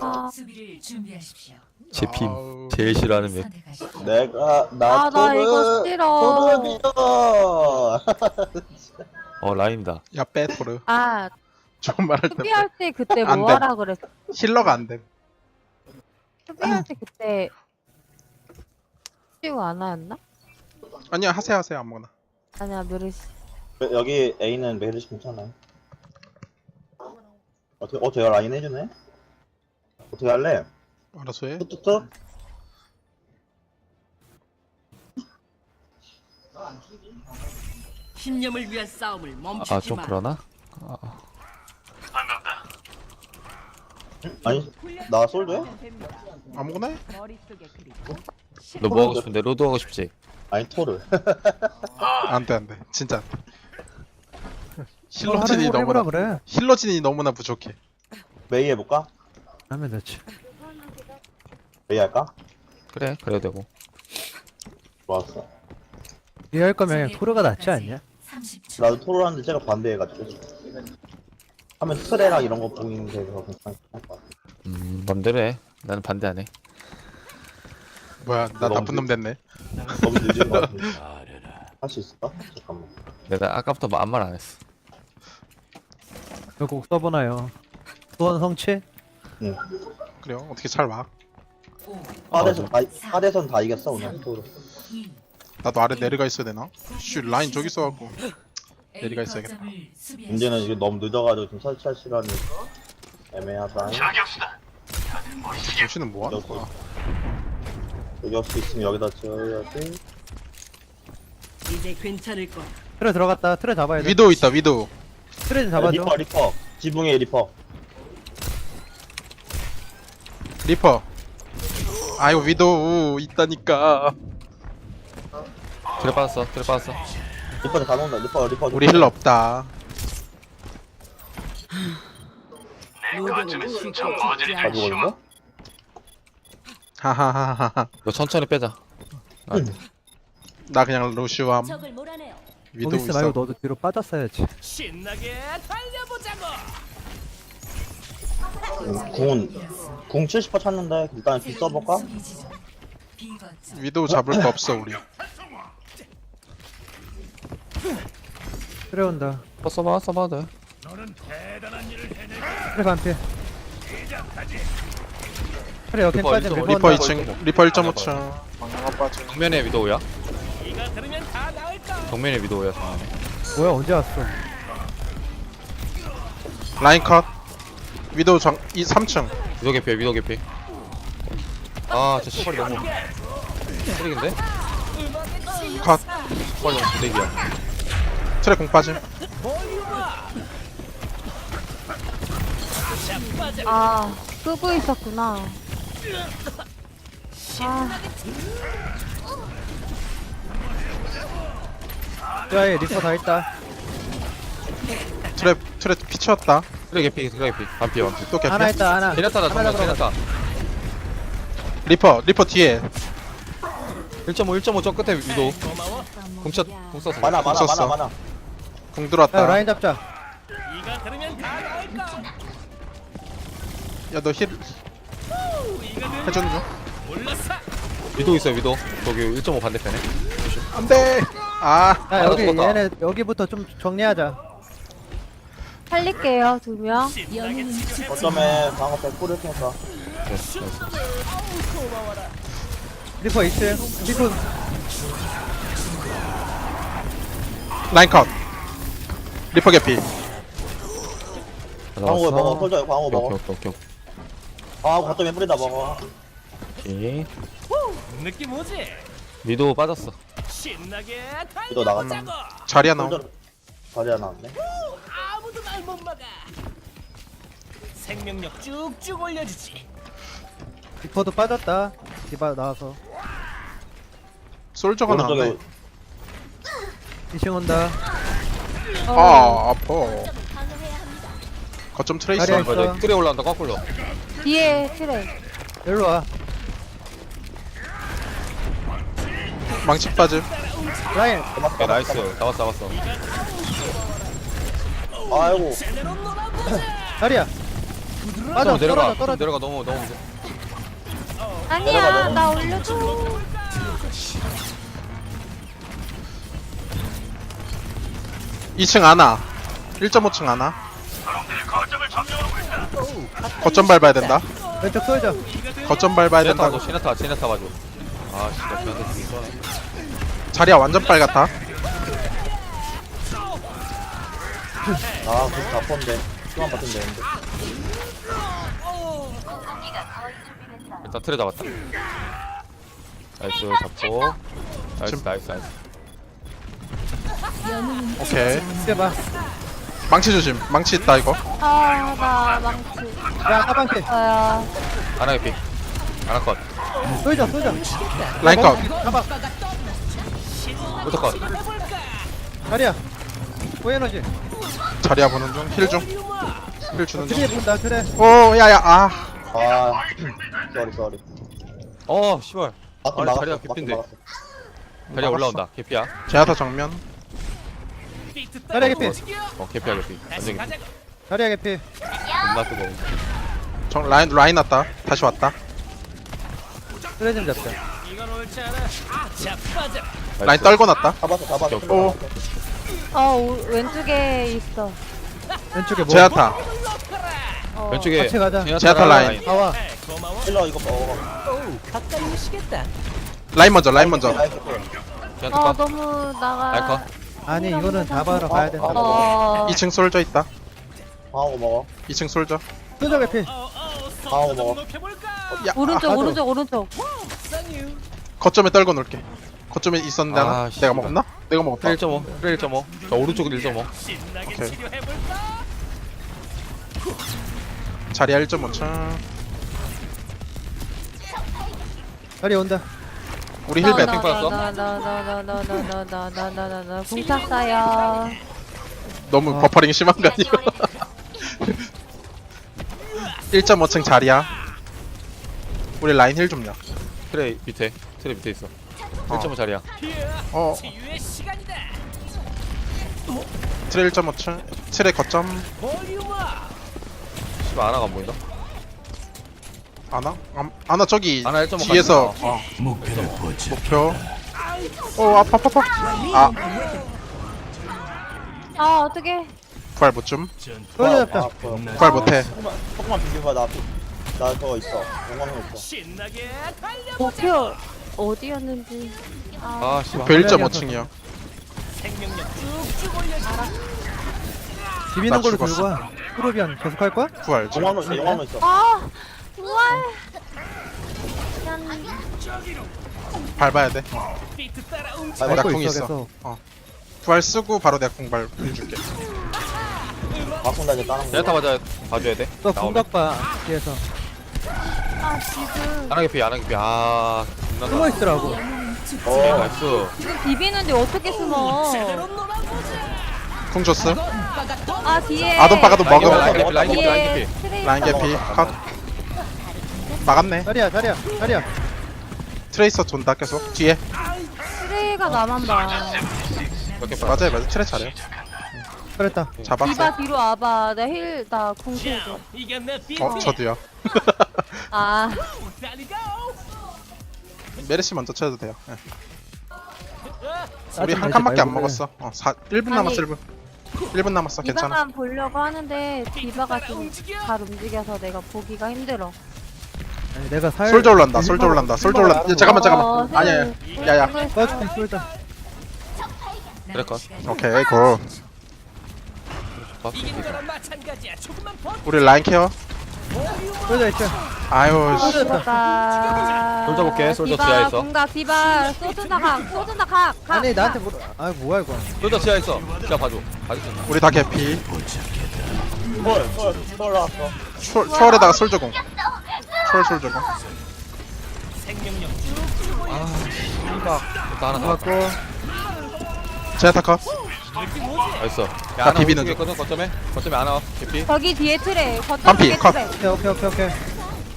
아, 수비를 준비하십시오. 제핌. 제일 싫어하는 맵 선택하십시오. 내가 나 아, 나 이거 싫어. 어 라인이다 야 빼토르 아, 좋은 말할때 수비할 때 그때 안뭐 돼. 하라 그랬어? 힐러가 안돼 수비할 때 그때 치우 안 하였나? 아니야 하세요 하세요 아무거나 아니야, 메르시. 여기 A는 메르시 괜찮아요 어떻게 어 제가 라인 해주네 어떻게 할래? 알아서 해. 툭툭툭? 신념을 위한 싸움을 멈추지 아 좀 마. 그러나? 아니 나 솔드야 아무거나 해? 너 뭐 하고 싶은데? 로드 하고 싶지? 아니 토르. 안돼 안돼. 진짜 안돼. 어, 힐러진이 해보라 너무나 그래. 힐러진이 너무나 부족해. 메이 해볼까 하면 되지. 메이 할까 그래 그래도 되고 좋았어 이할 거면 그냥 토르가 낫지 않냐? 30초. 나도 토르 하는데 제가 반대해가지고 하면 트레랑 이런 거 보이는 데서 괜찮을 것 같아 음 맘대로 해 나는 반대 안해 뭐야 나 너무 나쁜 놈 됐네 너무 늦은 거 같은데 할 수 있을까? 잠깐만 내가 아까부터 아무 말 안 했어 결국 써보나요. 수원 성취? 그래요? 어떻게 잘와? 5, 4대선 다 4대선 다 이겼어 오늘. 2, 나도 아래 내려가 있어야 되나? 슈 라인 저기 있어갖고. 내리가 있어야겠다. 문제는 이게 너무 늦어가지고 지금 설치할 시간이 애매하다. 조시는 뭐 하는 거야? 여기 할수 있으면 여기다 지어야지. 이제 괜찮을 거야. 틀에 들어갔다. 틀에 잡아야 돼. 위도우 있다 위도우. 틀에 좀 잡아줘. 리퍼 리퍼. 지붕에 리퍼 리퍼. 아이고 위도우 있다니까. 그래 빠졌어 그래 빠졌어. 리퍼 다 놓는다. 리퍼 리퍼 우리 힐러 없다. 가지고 거? 하하하하하. 너 천천히 빼자. 아, 나 그냥 적을 몰아내요. 위도우 있어 말고 너도 뒤로 빠졌어야지. 신나게 달려보자고. 음, 궁은 궁 70% 찾는데 일단 기 써볼까? 위도우 잡을 거 없어 우리 틀에 온다. 어, 써봐 써봐도 돼 틀에 반피. 틀에 여기까지 리퍼, 리버 리퍼 온다. 2층 리퍼 1.5층 정면에 위도우야? 정면에 위도우야 정면에 뭐야 언제 왔어? 라인 컷 위도우 정, 이 3층. 위도 개피 위도 개피. 아저 시발이 너무 쓰레기인데? 컷. 시발이 너무 쓰레기야. 트랙 공 빠짐. 아, 끄고 있었구나. 아, 야얘 리퍼 다 있다. 트랩 트랩 피치웠다 그래 개피 그래 개피. 반피 반피 또 개피 하나 있다 하나. 제나타다 정면 하나. 제나타. 리퍼 리퍼 뒤에. 1.5 1.5저 끝에 위도. 공샷 공 써서 많아 많아 많아. 많아. 공야 들어왔다. 라인 잡자. 야 너 힐 해주는 중? 위도 있어 위도. 저기 1.5 반대편에. 안 돼. 아 야 아, 여기 죽었다. 얘네 여기부터 좀 정리하자. 살릴게요, 두 명. 어쩌면 방어 100% 했으니까 리퍼 2층. 리퍼. 라인 컷. 리퍼 개피. 방어 먹어. 솔져 방어 오케이 먹어. 오케이 오케이 아 거점에 뿌리다 먹어. 오케이. 느낌 오지? 위도 빠졌어. 신나게 또 나갔다 솔져 자리 하나 왔네. 아무도 날 못 막아. 생명력 쭉쭉 올려주지. 리퍼도 빠졌다. 디바 나와서. 솔저가 나왔네 오른쪽에 2층 온다. 아 아파 거점 트레이서 자리야 있어. 뜰에 올라온다 거꾸로 뒤에 트레. 일로 와. 망치 빠짐 라인. 야 나이스 잡았어 잡았어 아이고. 자리야. 빠져 좀 내려가 떨어져 좀 떨어져. 내려가 너무 너무 무서워. 아니야 나 올려줘. 2층 안아 1.5층 안아 거점 밟아야 된다. 왼쪽 쏠져 거점 밟아야 지네타 된다고 봐줘 지네타 지네타 봐줘. 아 되게 뻔해 자리야 완전 빨갛다 아 그거 아픈데. 시간 받으면 되는데. 일단 틀에 잡았다. 나이스 잡고. 나이스 나이스 나이스. 오케이. 해봐 망치 조심. 망치 있다 이거. 아 나 망치. 야 하방캐 아야 하나의 픽 하나 컷. 쏠져 쏠져 라인컷. 하방 부터 컷. 자리야. 고에너지 자리야 보는 중 힐 중 힐 주는 트레 본다 트레 중오 야야 아. 아 쏘리 쏘리 어 씨발. 맞긴 아니, 자리가 깊은데. 다리가 올라온다 개피야. 제아타 정면. 자리야 개피. 어 개피야 개피. 완전 개피 자리야 개피. 존나 뜨거워 정 라인 라인 왔다. 다시 왔다. 트레 좀 잡자. 이건 옳지 않아 자빠져 라인 떨고 났다. 잡았어 잡았어. 오. 어 오- 왼쪽에 있어. 왼쪽에 뭐? 제아타. 어. 왼쪽에 같이 가자. 제아타 라인. 나와 힐러 이거 먹어. 오 가까이 오시겠다. 라인 먼저 라인 먼저. 지네타 어 컷. 너무 나가. 라인 컷. 아니 이거는 잡아라. 봐야 된다 어. 2층 솔져 있다. 방하고 먹어. 2층 솔져 쏠져 개피 어어 방하고 먹어. 야. 오른쪽 아, 오른쪽 오른쪽. 거점에 떨고 놀게. 거점에 있었는데 하나? 아, 내가 씨발. 먹었나? 내가 먹었다 1.5 1.5저 오른쪽은 1.5 신나게 오케이. 자리야 1.5층 자리야 온다 우리 힐벤 나- 받았어? 나 나 나 나 나 나 나 나 나 나 나나 궁착사야 너무 아. 버퍼링 심한 거 아니야? 1.5층 자리야 우리 라인 힐 좀요 트레 밑에 트레 밑에 있어 1.5 자리야. 어. 치유의 시간이다 트레 1.5층 트레 거점. 씨발 하나가 안 보인다. 아나? 아, 아나 저기 아나 1.5 뒤에서. 가지고. 어, 목표 어 아파 아파 아파. 아. 아 어떡해. 부활 못줌? 부활 못해. 조금만 비벼봐. 나나 저거 있어. 용광로 있어. 목표 어디였는지. 아아 씨발 목표 1.5층이야. 생명력. 쭉쭉 올려줘 비비는 나 걸로 죽었어. 들고 와. 프로비안 계속 할 거야? 좀 용광로 있어 용광로 있어. 아. 난 밟아야 돼. 어, 나 밟고 궁 있어, 있어 계속. 어. 부활 쓰고 바로 내가 궁발 해줄게. 막군다 이제 다른 거 지네타 맞아 봐줘야 돼. 또 나오면. 궁각 봐 뒤에서. 아, 지금. 하나 개피 하나 개피 아 숨어 있더라고. 어 나이스. 지금 비비는데 어떻게 숨어? 궁 줬음 아 뒤에. 아돈 빠가도 라인 개피 먹음 라인 개피 라인 개피 라인 뒤에 개피. 트레이 라인 개피. 컷. 막았네. 자리야 자리야 자리야. 트레이서 존다 계속. 뒤에. 트레이가 나만 봐. 맞아요 맞아요. 트레 잘해요. 그랬다. 잡았어. 디바 뒤로 와봐. 나 힐 나. 이게 내 비트 어 저도요. 아 메르시 먼저 쳐도 돼요. 예. 우리 한 칸밖에 안 먹었어. 어 4, 1분 아니, 남았어 1분. 1분 남았어 괜찮아. 디바만 보려고 하는데 디바가 좀 잘 움직여서 내가 보기가 힘들어. 아니 내가 살 솔져 올란다 솔져 올란다 솔져 올란다 야, 잠깐만 어, 잠깐만. 아니야 힐- 야야. 힐 꺼줄게 솔져 그래 컷 오케이 고 이긴 거랑 마찬가지야. 조금만 버 우리 라인 케어 솔져 있죠? 아유 씨. 디바가 솔져 볼게, 솔져 디바 지하에서. 뭔가 디바. 소드나 각 소드나 각 각, 아니 나한테 각. 물어 아 뭐야 이거. 솔저 지하 있어 지하 봐줘. 봐줄 수 있나 우리 다 개피. 헐헐 나왔어. 추, 추월에다가 솔저공. 추월 솔저공. 생명력. 씨발 일단 하나 더 맞고 제아타 컷 야나 하나 비비는 거든 거점에? 거점에 안 나와. 개피 저기 뒤에 트레 거점 반피, 컷. 트레 오케이 오케이 오케이 오케이.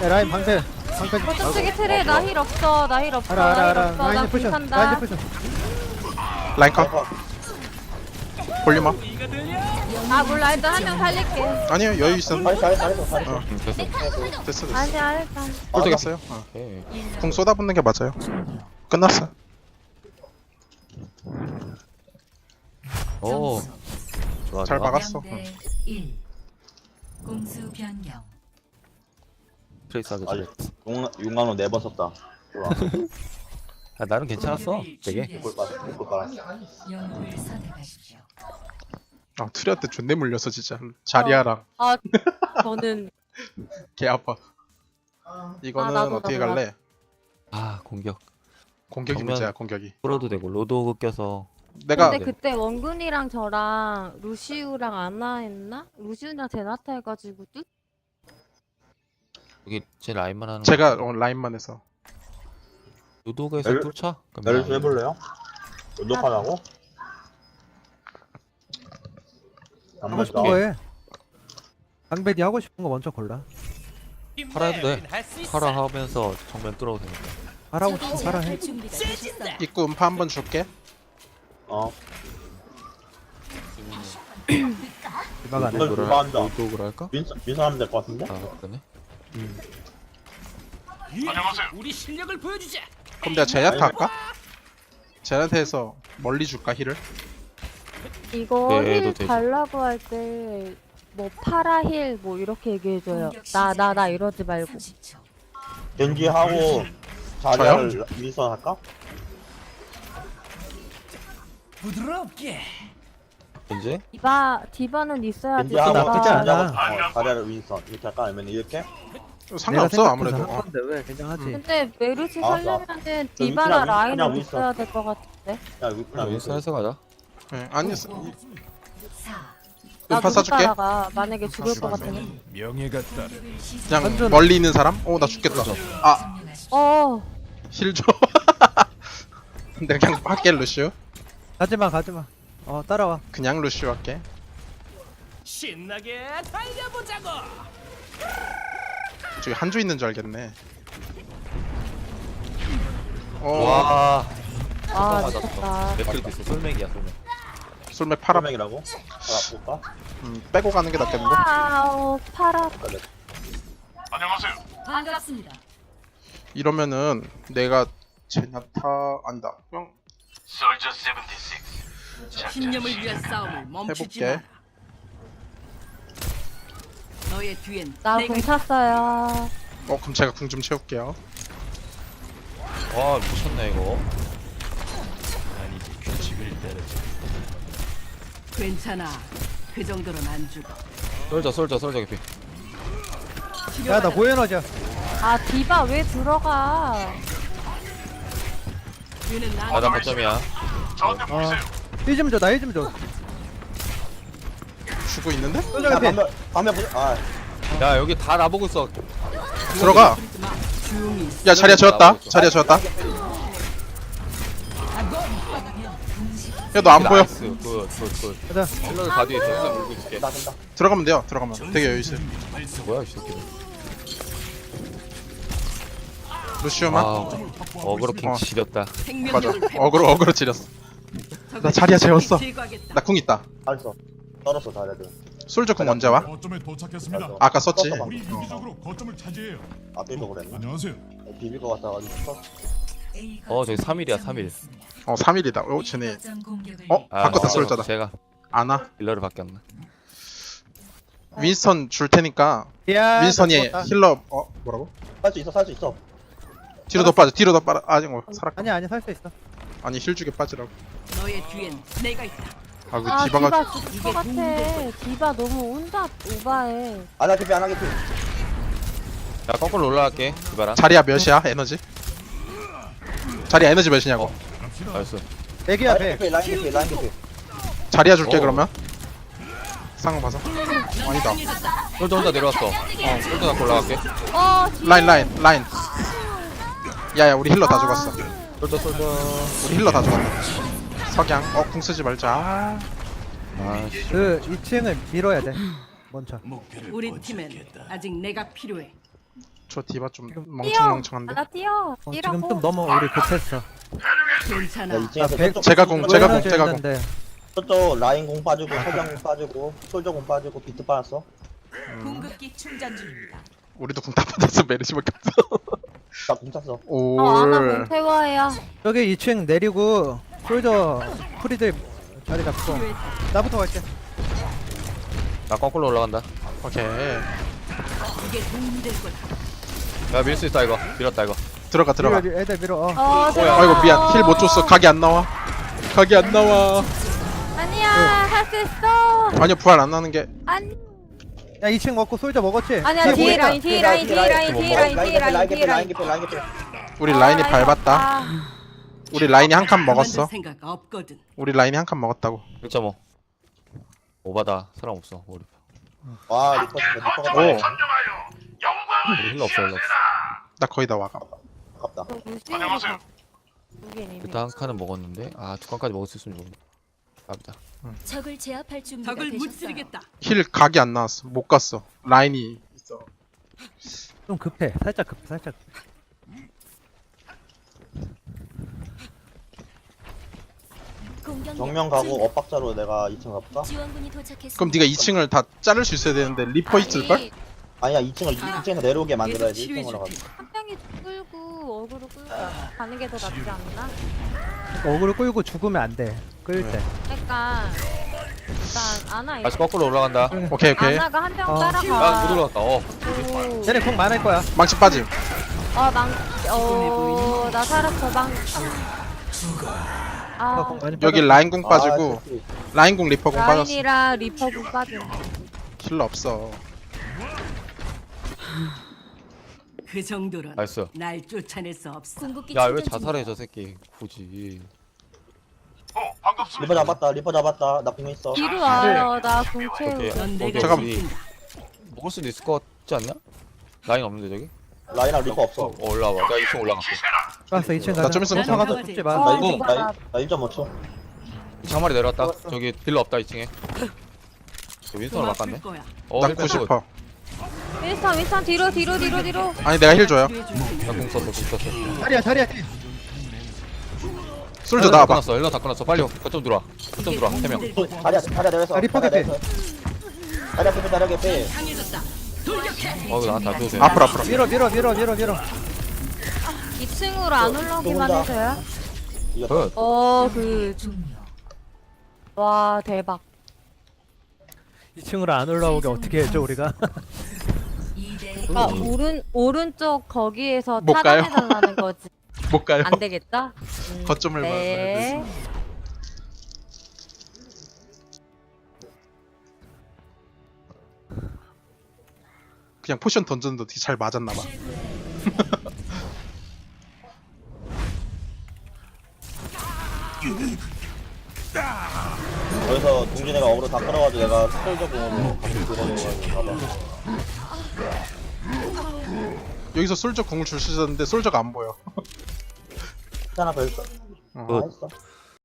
야 라인 방패. 방패 거점 쪽에 트레 나힐 없어 나 힐 없어 알아 알아 나 힐 알아 없어. 나 라인드 푸셔. 불탄다. 라인드 푸셔. 라인 컷. 볼륨업? 아 몰라 일단 한 명 살릴게. 아니요 여유 있어 잘했어 잘했어 잘했어 응 됐어 됐어. 됐어 아니야 일단 꿀되겠어요? 어. 오케이. 궁 쏟아붓는 게 맞아요. 끝났어 오. 좋아 잘 좋아. 막았어. 응. 0대 1 공수 변경. 트레이스 하기 잘해 용, 용광로 네번 썼다. 좋아. 아, 나는 괜찮았어. 되게. 꿀 빨았어 꿀 빨았어. 영웅을 선택하십시오. 아 트리한테 존내 물려서 진짜. 자리아랑. 아 저는 개 아파. 이거는 나도, 어떻게 나도, 갈래? 아 공격. 공격이 정면- 문제야 공격이. 끌어도 되고 로드 껴서 내가 근데 그때 원근이랑 저랑 루시우랑 아나 했나? 루시우랑 제나타 해가지고 뚝? 여기 제 라인만 하는 제가 어, 라인만 해서 열- 뚫자 내를 좀 해볼래요? 녹화하고 하고 싶은 거 해. 방배디 하고 싶은 거 먼저 골라. 팔아 해도 돼. 파라 하면서 정면 뚫어도 되니까 하라고 싶은 거 하라 해. 준비가 세진다. 입구 음파 한 번 줄게 어 이마가 안 해. 이걸 누가 한다. 로드를 할까? 민서 민서 하면 될 것 같은데? 아 그러네 우리 실력을 보여주자. 그럼 내가 제야타 할까? 제야타 해서 멀리 줄까 힐을? 이거 네, 해도 힐 되지. 달라고 할 때 뭐 파라 힐 뭐 이렇게 얘기해줘요 나 나 나 이러지 말고 30초 gen지하고 자리를 민서 할까? 부드럽게. 이제 디바 디바는 있어야지 gen지하고 나쁘지 않아. gen지하고 어, 자리를 윈서 이렇게 할까? 아니면 이렇게? 상관없어 아무래도 한 어. 건데 왜 괜찮하지? 근데 메르시 알았어. 살려면은 그럼 디바나 그냥- 라인을 그냥. 있어야 될 것 같은데 야 윈- 그냥 윈스 윈서 해서 가자 네, 아니 4나 쏴줄게 따라가 만약에 죽을 것 같으면 그냥 완전- 멀리 있는 사람? 어나 죽겠다 아 어 힐 줘. 내가 그냥 할게 루슈 가지마 가지마. 어 따라와. 그냥 루슈 할게 신나게 달려보자고. 저기 한조 있는 줄 알겠네 어 와 아, 맞았어. 미쳤다. 맥클리도 있어 솔맥이야 솔맥 솔맥 팔아 파라맥이라고? 아 볼까? 음, 빼고 가는 게 낫겠는데? 아우 파라 반갑습니다 이러면은 내가 제나타 안다 그냥 신념을 위한 싸움을 멈추지 해볼게. 마라. 너의 뒤엔 나 내가 공 찼어요 어 그럼 제가 궁 좀 채울게요 와 미쳤네 이거 괜찮아. 그 정도는 안 죽어. 솔져 솔져 솔져 개피 야나 고에너지야. 아 디바 왜 들어가. 아나 거점이야. 어. 힐좀 줘. 나 힐좀 줘. 주고 있는데? 야. 방금 방금 보자. 아. 야 여기 다 나보고 있어. 들어가. 야 자리야 지었다. 자리야 지었다. 야 너 안 보여. 굿굿굿. 가자. 힐러를 가디에 있어. 힐러 물고 있을게. 된다 된다 들어가면 돼요. 들어가면. 되게 여유 있어요. 뭐야 이 새끼는 루시오만 아 어그로 킹 어. 지렸다 맞아 생명력을 어그로 어그로 지렸어 나 자리야 재웠어 나궁 있다 잘했어 떨었어 자리들 솔저 궁 언제 와? 거점에 도착했습니다. 아까 썼지 썼어, 우리 유기적으로 거점을 차지해요. 앞에서 그랬나? 안녕하세요. 비빌 것 같아가지고 어 저기 3일이야 3일 어 3일이다 어 쟤네 어? 아, 바꿨다 어, 솔저다 제가 안와 힐러를 바뀌었나 윈스턴 줄 테니까 야. 윈스턴이. 힐러 어 뭐라고? 살 수 있어 살 수 있어 뒤로 더 빠져 뒤로 더 빠져 아직 뭐 살아 아니야 아니야 살 수 있어. 아니 힐 주게 빠지라고. 너의 뒤엔 내가 있다. 아그 아 디바가 디바 죽을 것 같아. 디바 너무 혼자 오바해. 안하 개피 안하 개피 야 거꾸로 올라갈게 이봐라 자리야 몇이야 에너지? 자리야 에너지 몇이냐고? 나이스 백이야 라인 백. 라인 개피 라인 개피. 자리야 줄게 어. 그러면. 상황 봐서. 아니다. 솔져 혼자 내려왔어. 어 솔져 갖고 올라갈게. 어 뒤에 라인 라인 라인 야야 우리 힐러 다 죽었어. 솔져 솔져 우리 힐러 다 죽었다 석양 어궁 쓰지 말자. 아씨. 그 2층을 밀어야 돼. 먼저. 우리 팀엔 아직 내가 필요해. 저 디바 좀 멍청멍청한데? 나 뛰어. 어, 뛰라고. 지금 좀 너무 우리 급했어. 야 괜찮아. 2층에서 백- 제가 공 제가 공 제가 공 저쪽 라인 공 빠지고 설정 공 빠지고 솔저 공 빠지고 비트 빠졌어? 궁극기 충전 중입니다. 우리도 궁 다 받았어 메르시밖에 없어 나공 찼어. 올 어 아나 몽태와야 저기 2층 내리고 솔저 프리들 자리 잡고. 나부터 갈게. 나 거꾸로 올라간다. 오케이. 이게 도움이 될 거다. 야밀 수 있다 이거. 밀었다 이거. 들어가 들어가. 밀어, 애들 밀어. 어. 어 들어가. 아이고 미안. 힐 못 줬어. 각이 안 나와. 각이 안 나와. 아니야 할 수 있어. 아니야 부활 안 나는 게. 아니 야 2층 먹고 솔저 먹었지? 아니야 뒤에 보인다. 라인 뒤에 라인 뒤에 라인 뒤에 라인 뒤에 라인 뒤에 라인. 라인 개피 우리 라인이 아, 밟았다. 아, 우리 라인이 한 칸 먹었어. 생각 없거든. 우리 라인이 한 칸 먹었다고. 1.5 오바다. 사람 없어 우리. 와 리퍼 진짜 리퍼가 오. 다 우리 힐러 없어 힐러 없어. 나 거의 다 와가 아깝다. 저 루시우가 두개 이미 일단 한 칸은 먹었는데 아두 칸까지 먹을 수 있으면 좋은데 답이다 적을 제압할 준비가 적을 되셨어요. 무찌르겠다. 힐 각이 안 나왔어 못 갔어 라인이 있어 좀 급해 살짝 급해 살짝 급해. 공격 정면 가고 엇박자로 내가 2층 가볼까? 지원군이 도착했습니다. 그럼 네가 2층을 다 자를 수 있어야 되는데 리퍼 있을 걸? 아니, 아니야 2층을 2층에서 내려오게 만들어야지 계속 1층으로 치료해줄 가서 한 명이 끌고 어그로 끌고 가는 게 더 낫지 않나? 어그로 끌고 죽으면 안 돼 끌 때. 그러니까 일단 아나 다시 거꾸로 올라간다 오케이 오케이 아나가 한 명 어. 따라가 아못 올라갔다 어 오. 쟤네 공 많을 거야 망치 빠짐 어, 망, 어, 나 살았어, 망. 어, 아, 공 많이 여기 빠졌어. 라인 공 빠지고 아, 새끼. 라인 공 리퍼 공 빠졌어 라인이랑 리퍼브 빠짐. 힐러 없어 그 나이스 날 쫓아낼 수 없어. 궁극기 야 왜 충전 자살해. 저 새끼 굳이 리퍼 잡았다 리퍼 잡았다 나 공이 있어 뒤로 와요, 나. 오케이 넌 오케이 내가 잠깐만. 먹을 수도 있을 것 같지 않냐? 라인 없는데 저기? 라인랑 리퍼 없어 어 올라와 나 2층 올라갈게 알았어 2층 가자 나좀 있으면 서 가서 나가지. 죽지 마 어, 나 이거 1, 봐. 나, 나 1.5초 장말이 내려왔다 저기 딜러 없다 2층에 윈스턴을 좀 아플 바꿨네 거야. 어나힐 뺐어 90퍼 윈스턴, 윈스턴, 뒤로, 뒤로, 뒤로, 뒤로. 아니 내가 힐 줘요 나공 썼어 공 썼어 자리야 자리야 솔저 다 나와봐 끊었어 힐러 다 끊었어 빨리 거점 들어와 거점 들어와 3명 다리야 다리야 내려서 아, 리퍼. 내려서. 다리야 개피 다리야 개피 강해졌다. 돌격해. 어 이거 나한테 안 줘도 돼 앞으로 앞으로 밀어 밀어 밀어 밀어 밀어 2층으로 안 올라오기만 또. 이겼다 굿 어, 그, 종료. 와, 대박. 2층으로 안 올라오게 어떻게 해줘 우리가 2대 그러니까 오른, 오른쪽 거기에서 못 가요? 차단해달라는 거지. 못 가요? 안 되겠다? 음, 거점을 봐야 네. 그냥 포션 던졌는데 어떻게 잘 맞았나봐. 여기서 동진이가 어그로 다 끌어가지고 내가 스펠저 공으로 같이 들어가지고 가봐 여기서 솔저 궁을 줄 수 있었는데 솔저가 안 보여 하나 더 있어 어. 굿. 다 했어